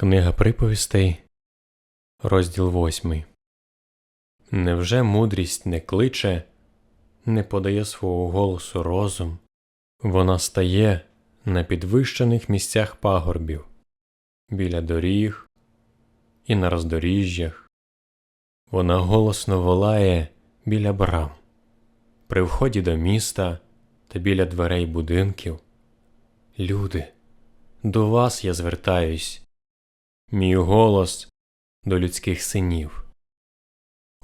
Книга приповістей, розділ восьмий. Невже мудрість не кличе, не подає свого голосу розум? Вона стає на підвищених місцях пагорбів, біля доріг і на роздоріжжях. Вона голосно волає біля брам, при вході до міста та біля дверей будинків. Люди, до вас я звертаюсь мій голос до людських синів.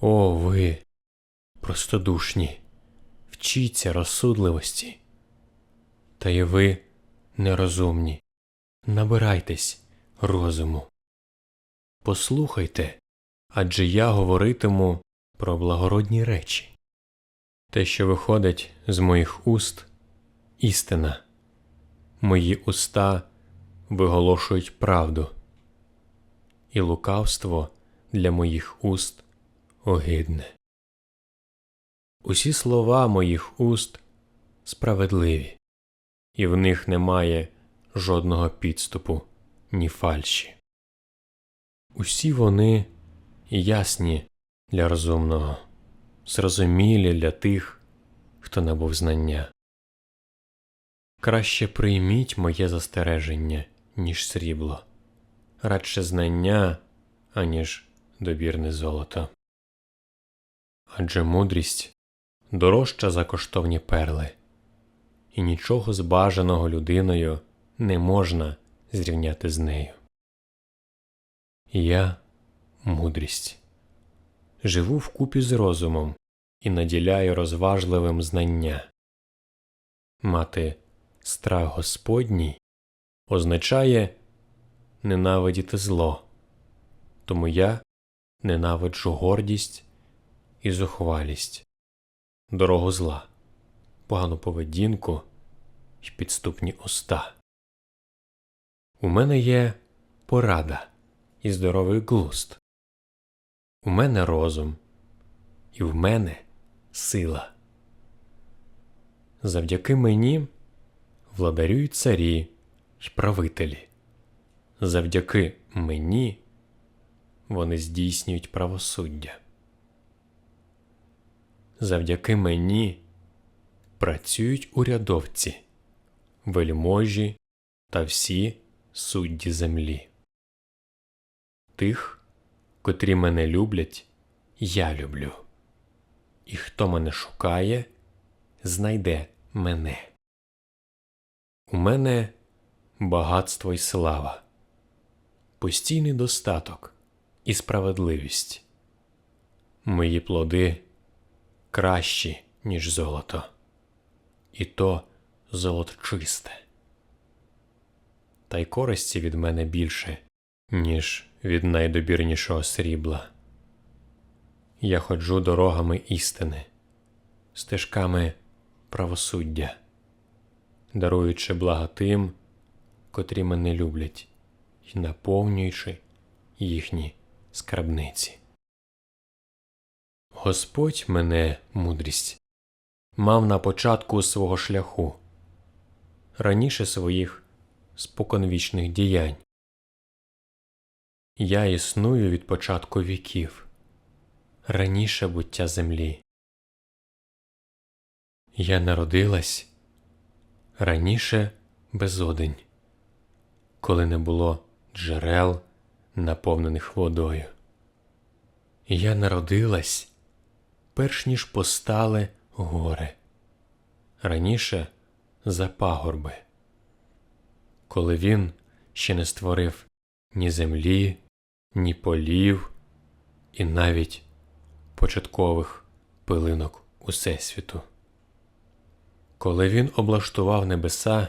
О, ви, простодушні, вчіться розсудливості. Та й ви, нерозумні, набирайтесь розуму. Послухайте, адже я говоритиму про благородні речі. Те, що виходить з моїх уст, істина. Мої уста виголошують правду і лукавство для моїх уст огидне. Усі слова моїх уст справедливі, і в них немає жодного підступу, ні фальші. Усі вони ясні для розумного, зрозумілі для тих, хто набув знання. Краще прийміть моє застереження, ніж срібло радше знання, аніж добірне золото. Адже мудрість дорожча за коштовні перли, і нічого збажаного людиною не можна зрівняти з нею. Я мудрість, живу вкупі з розумом і наділяю розважливим знання. Мати страх Господній означає ненавидіти зло, тому я ненавиджу гордість і зухвалість, дорогу зла, погану поведінку й підступні уста. У мене є порада і здоровий глуст. У мене розум, і в мене сила. Завдяки мені владарюють царі й правителі завдяки мені вони здійснюють правосуддя. Завдяки мені працюють урядовці, вельможі та всі судді землі. Тих, котрі мене люблять, я люблю, і хто мене шукає, знайде мене. У мене багатство й слава постійний достаток і справедливість. Мої плоди кращі, ніж золото, і то золото чисте. Та й користі від мене більше, ніж від найдобірнішого срібла. Я ходжу дорогами істини, стежками правосуддя, даруючи блага тим, котрі мене люблять і наповнюючи їхні скарбниці. Господь мене мудрість мав на початку свого шляху, раніше своїх споконвічних діянь. Я існую від початку віків, раніше буття землі. Я народилась раніше безодень, коли не було джерел, наповнених водою. Я народилась, перш ніж постали гори, раніше за пагорби, коли він ще не створив ні землі, ні полів, і навіть початкових пилинок усесвіту. Коли він облаштував небеса,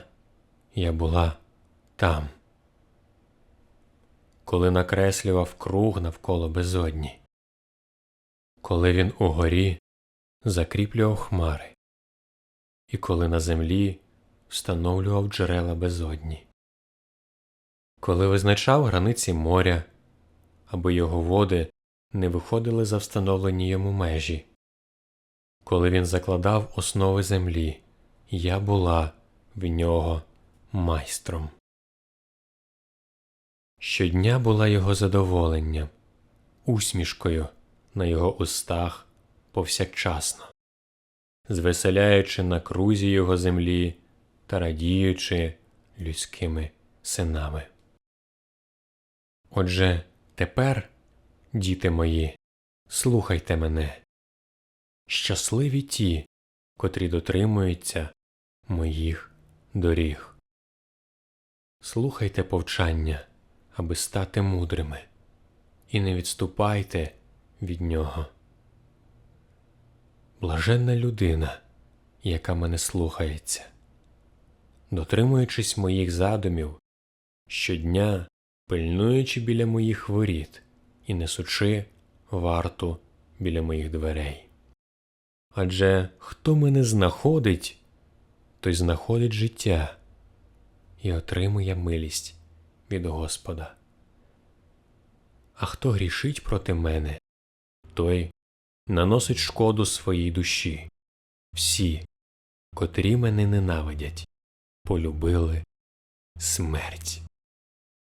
я була там коли накреслював круг навколо безодні, коли він угорі закріплював хмари, і коли на землі встановлював джерела безодні, коли визначав границі моря, аби його води не виходили за встановлені йому межі, коли він закладав основи землі, я була в нього майстром. Щодня була його задоволенням, усмішкою на його устах повсякчасно, звеселяючи на крузі його землі та радіючи людськими синами. Отже, тепер, діти мої, слухайте мене. Щасливі ті, котрі дотримуються моїх доріг. Слухайте повчання, аби стати мудрими, і не відступайте від нього. Блаженна людина, яка мене слухається, дотримуючись моїх задумів, щодня пильнуючи біля моїх воріт і несучи варту біля моїх дверей. Адже хто мене знаходить, той знаходить життя і отримує милість від Господа. А хто грішить проти мене, той наносить шкоду своїй душі. Всі, котрі мене ненавидять, полюбили смерть.